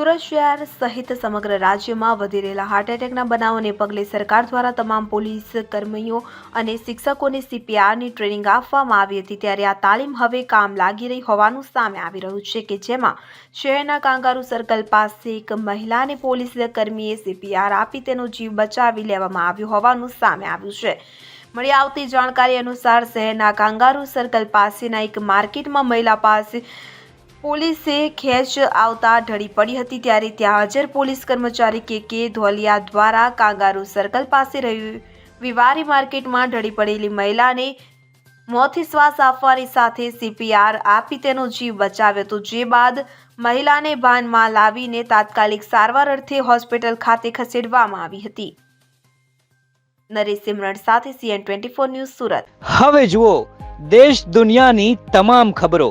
સુરત શહેર સહિત સમગ્ર રાજ્યમાં વધી રહેલા હાર્ટ એટેકના બનાવોને પગલે સરકાર દ્વારા તમામ પોલીસ કર્મીઓ અને શિક્ષકોને સીપીઆરની ટ્રેનિંગ આપવામાં આવી હતી ત્યારે આ તાલીમ હવે કામ લાગી રહી હોવાનું સામે આવી રહ્યું છે કે જેમાં શહેરના કાંગારુ સર્કલ પાસે એક મહિલાને પોલીસ કર્મીએ સીપીઆર આપી તેનો જીવ બચાવી લેવામાં આવ્યો હોવાનું સામે આવ્યું છે. મળી આવતી જાણકારી અનુસાર શહેરના કાંગારુ સર્કલ પાસેના એક માર્કેટમાં મહિલા પાસે પોલીસે ખેંચ આવતા ઢળી પડી હતી ત્યારે ત્યાં હાજર પોલીસ કર્મચારી કે કે ધોલિયા દ્વારા કાંગારુ સર્કલ પાસે રવિવારી માર્કેટમાં ઢળી પડેલી મહિલાને મોથી શ્વાસ આપવાની સાથે સીપીઆર આપી તેનો જીવ બચાવ્યો હતો. જે બાદ મહિલાને ભાનમાં લાવીને તાત્કાલિક સારવાર અર્થે હોસ્પિટલ ખાતે ખસેડવામાં આવી હતી. નરેશ સિમરણ સાથે CN twenty four news Surat. હવે જુઓ, દેશ દુનિયાની તમામ ખબરો